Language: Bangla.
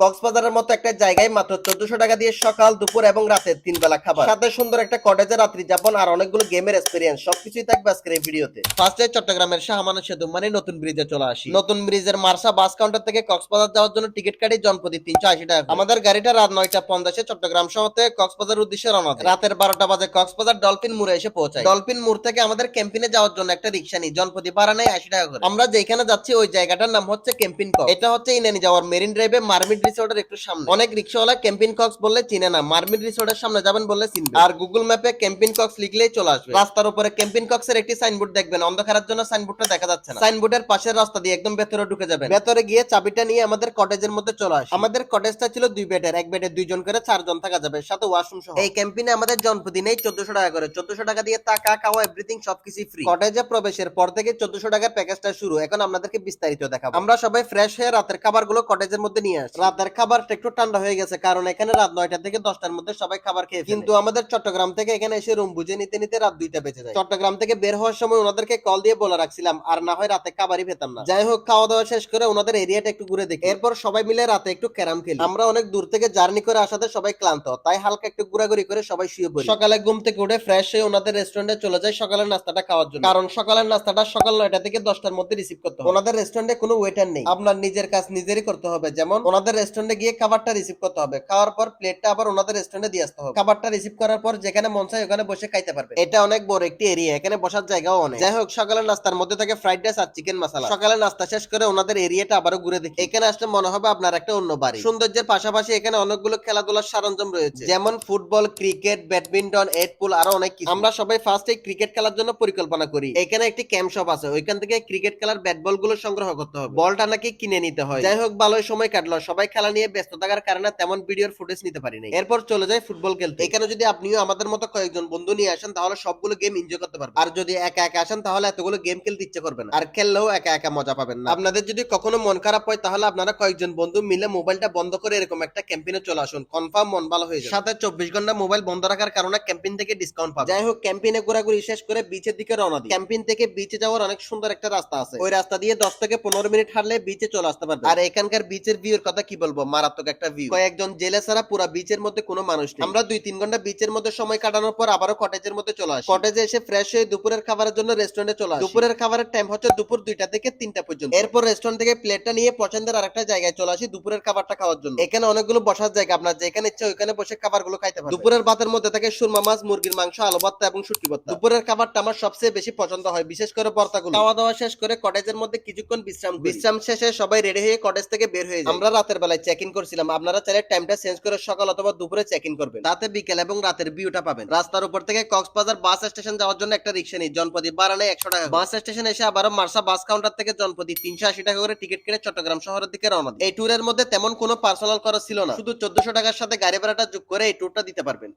কক্সবাজারের মতো একটা জায়গায় মাত্র চোদ্দশো টাকা দিয়ে সকাল দুপুর এবং রাতের তিন বেলা খাবার। সাথে সুন্দর একটা কটেজের রাত্রি যাপন আর অনেকগুলো গেমের এক্সপিরিয়েন্স সবকিছুই থাকবে আজকের এই ভিডিওতে। ফার্স্টে চট্টগ্রামের শাহমানা সেতু মানে নতুন ব্রিজে চলে আসি। নতুন ব্রিজের মার্সা বাস কাউন্টার থেকে কক্সবাজার যাওয়ার জন্য টিকিট কাটি জনপ্রতি তিনশো আশি টাকা আমাদের গাড়িটা রাত নয়টা পঞ্চাশে চট্টগ্রাম শহর থেকে কক্সবাজার উদ্দেশ্যে রওনা রাতের বারোটা বাজে কক্সবাজার ডলফিন মোড়ে এসে পৌঁছায়। ডলফিন মোড় থেকে আমাদের ক্যাম্পিনে যাওয়ার জন্য একটা রিক্সা নিই। জনপ্রতি ভাড়া নেয় আশি টাকা করে। আমরা যেখানে যাচ্ছি ওই জায়গাটার নাম হচ্ছে ক্যাম্পিন কক্স এটা হচ্ছে ইনানি যাওয়ার মেরিন ড্রাইভে মার্মিট রিসোর্টের একটু সামনে। অনেক রিক্সাওয়ালা ক্যাম্পিন কক্স বললে চিনে না মার্মিট রিসোর্টের সামনে যাবেন বললে চিনবে। আর গুগল ম্যাপে ক্যাম্পিন কক্স লিখলেই চলে আসবে। রাস্তার উপরে ক্যাম্পিন কক্স এর একটি সাইনবোর্ড দেখবেন, অন্ধকারের জন্য সাইনবোর্ডটা দেখা যাচ্ছে না। সাইনবোর্ডের পাশের রাস্তা দিয়ে একদম ভেতরে ঢুকে যাবেন। ভেতরে গিয়ে চাবিটা নিয়ে আমাদের কটেজের মধ্যে চলে আসে আমাদের কটেজটা ছিল দুই বেডের, এক বেডে দুইজন করে চারজন থাকা যাবে, সাথে ওয়াশরুম সহ। এই ক্যাম্পিনে আমাদের জনপ্রতি নেই চোদ্দশো টাকা করে। চোদ্দশো টাকা দিয়ে টাকা, খাওয়া এভরিথিং সবকিছু ফ্রি কটেজে প্রবেশের পর থেকে চোদ্দশো টাকার প্যাকেজটা শুরু। এখন আপনাদেরকে বিস্তারিত দেখাবো। আমরা সবাই ফ্রেশ হয়ে রাতের খাবারগুলো কটেজের মধ্যে নিয়ে আসি রাতের খাবারটা একটু ঠান্ডা হয়ে গেছে কারণ এখানে রাত নয়টা থেকে দশটার মধ্যে সবাই খাবার খেয়ে কিন্তু আমাদের চট্টগ্রাম থেকে এখানে এসে রুম বুঝে নিতে নিতে রাত দুইটা বেঁচে যায়। চট্টগ্রাম থেকে বের হওয়ার সময় ওনাদেরকে কল দিয়ে বলে রাখছিলাম আর না হয় রাতে খাবারই পেতাম না। যাই হোক খাওয়া দাওয়া শেষ করে ওনাদের এরিয়াটা একটু ঘুরে দেখি। এরপর সবাই মিলে রাতে একটু ক্যারাম খেলি। আমরা অনেক দূর থেকে জার্নি করে আসাতে সবাই ক্লান্ত তাই হালকা একটু ঘোরাঘুরি করে সবাই শুয়ে পড়ি। সকালে ঘুম থেকে উঠে ফ্রেশ হয়ে ওনাদের রেস্টুরেন্টে চলে যায় সকালের নাস্তাটা খাওয়ার জন্য। কারণ সকালের নাস্তাটা সকাল নয়টা থেকে দশটার মধ্যে রিসিভ করতে হবে। ওনাদের রেস্টুরেন্টে কোনো ওয়েটার নেই। আপনার নিজের কাজ নিজেরই করতে হবে যেমন ওনাদের রেস্টুরেন্টে গিয়ে খাবারটা রিসিভ করতে হবে। খাওয়ার পর প্লেটটা আবার ওনাদের রেস্টুরেন্টে দিয়ে আসতে হবে। খাবারটা রিসিভ করার পর যেখানে মন চায় ওখানে বসে খাইতে পারবে। এটা অনেক বড় একটি এরিয়া এখানে বসার জায়গাও অনেক। যাই হোক, সকালের নাস্তার মধ্যে থাকে ফ্রাইড রাইস আর চিকেন মশলা সকালে নাস্তা শেষ করে ওনাদের এরিয়াটা আবারও ঘুরে দেখি। এখানে আসলে মনে হবে আপনার একটা অন্য বাড়ি। সৌন্দর্যের পাশাপাশি এখানে অনেকগুলো খেলাধুলার সরঞ্জাম রয়েছে। যেমন ফুটবল ক্রিকেট ব্যাডমিন্টন এট পুল আরও অনেক কিছু। আমরা সবাই ফার্স্টে ক্রিকেট খেলার জন্য পরিকল্পনা করি। এখানে একটি ক্যাম্প শপ আছে। ওইখান থেকে ক্রিকেট খেলার ব্যাট বলগুলো সংগ্রহ করতে হবে। বলটা নাকি কিনে নিতে হয়। যাই হোক, ভালোই সময় কাটলো। সবাই খেলা নিয়ে ব্যস্ত থাকার কারণে তেমন ভিডিওর ফুটেজ নিতে পারিনি এরপর চলে যায় ফুটবল খেলতে। এখানে যদি আপনিও আমাদের মতো কয়েকজন বন্ধু নিয়ে আসেন, তাহলে সবগুলো গেম এনজয় করতে পারবেন। আর যদি একা একা আসেন, তাহলে এতগুলো গেম খেলতে ইচ্ছে করবে না। আর খেললেও একা একা মজা পাবেন না। আপনাদের যদি কখনো মন খারাপ হয়, তাহলে আপনারা কয়েকজন বন্ধু মিলে মোবাইলটা বন্ধ করে এরকম একটা ক্যাম্পেইনে চলে আসুন। কনফার্ম মন ভালো হয়ে যাবে। সাথে চব্বিশ ঘণ্টা মোবাইল বন্ধ রাখার কারণে ক্যাম্পেইন থেকে ডিসকাউন্ট পাবে যাই হোক ক্যাম্পেইনে ঘোরাঘুরি শেষ করে বিচের দিকে রওনা দিই। ক্যাম্পেইন থেকে বিচে যাওয়ার অনেক সুন্দর একটা রাস্তা আছে। ওই রাস্তা দিয়ে দশ থেকে পনেরো মিনিট হাঁটলে বিচে চলে আসতে পারবে আর এখানকার বিচের ভিউর কথা কি বলব মারাত্মক একটা ভিউ কয়েকজন জেলে ছাড়া পুরা বিচের মধ্যে কোনো মানুষ নেই। আমরা দুই তিন ঘণ্টা বিচের মধ্যে সময় কাটানোর পর আবারও কটেজের মধ্যে চলে আসি। কটেজে এসে ফ্রেশ হয়ে দুপুরের খাবারের জন্য রেস্টুরেন্টে চলে আসি। দুপুরের খাবারের টাইম হচ্ছে দুপুর দুইটা থেকে তিনটা পর্যন্ত। এরপর রেস্টুরেন্ট থেকে প্লেটটা নিয়ে পছন্দের আরেকটা জায়গায় চলে আসি দুপুরের খাবারটা খাওয়ার জন্য। এখানে অনেকগুলো বসার জায়গা আপনার যেখানে ইচ্ছা ওইখানে বসে খাবারগুলো খাইতে পারবেন। দুপুরের ভাতের মধ্যে থাকে সুরমা মাছ মুরগির মাংস আলু ভর্তা এবং শুটকি ভর্তা। দুপুরের খাবারটা আমার সবচেয়ে বেশি পছন্দ হয় বিশেষ করে ভর্তাগুলো। খাওয়া দাওয়া শেষ করে কটেজের মধ্যে কিছুক্ষণ বিশ্রাম বিশ্রাম শেষে সবাই রেডি হয়ে কটেজ থেকে বের হয়ে যায় আমরা রাতের বেলায় চেক ইন করছিলাম। আপনারা চাইলে টাইমটা চেঞ্জ করে সকাল অথবা দুপুরে চেক ইন করবেন। তাতে বিকেল এবং রাতের ভিউটা পাবেন। রাস্তার উপর থেকে কক্সবাজার বাস স্টেশন যাওয়ার জন্য একটা রিক্সা নিই জনপতি বারানে একশো টাকা বাস স্টেশন এসে আবারও মার্সা বাস কাউন্টার থেকে জনপতি তিনশো আশি টাকা করে টিকিট কিনে চট্টগ্রাম শহরের দিকে রওনা এই ট্যুরের মধ্যে তেমন কোনো পার্সোনাল করা ছিল না। শুধু চোদ্দশো টাকার সাথে গাড়ি ভাড়াটা যোগ করে এই ট্যুরটা দিতে পারবেন।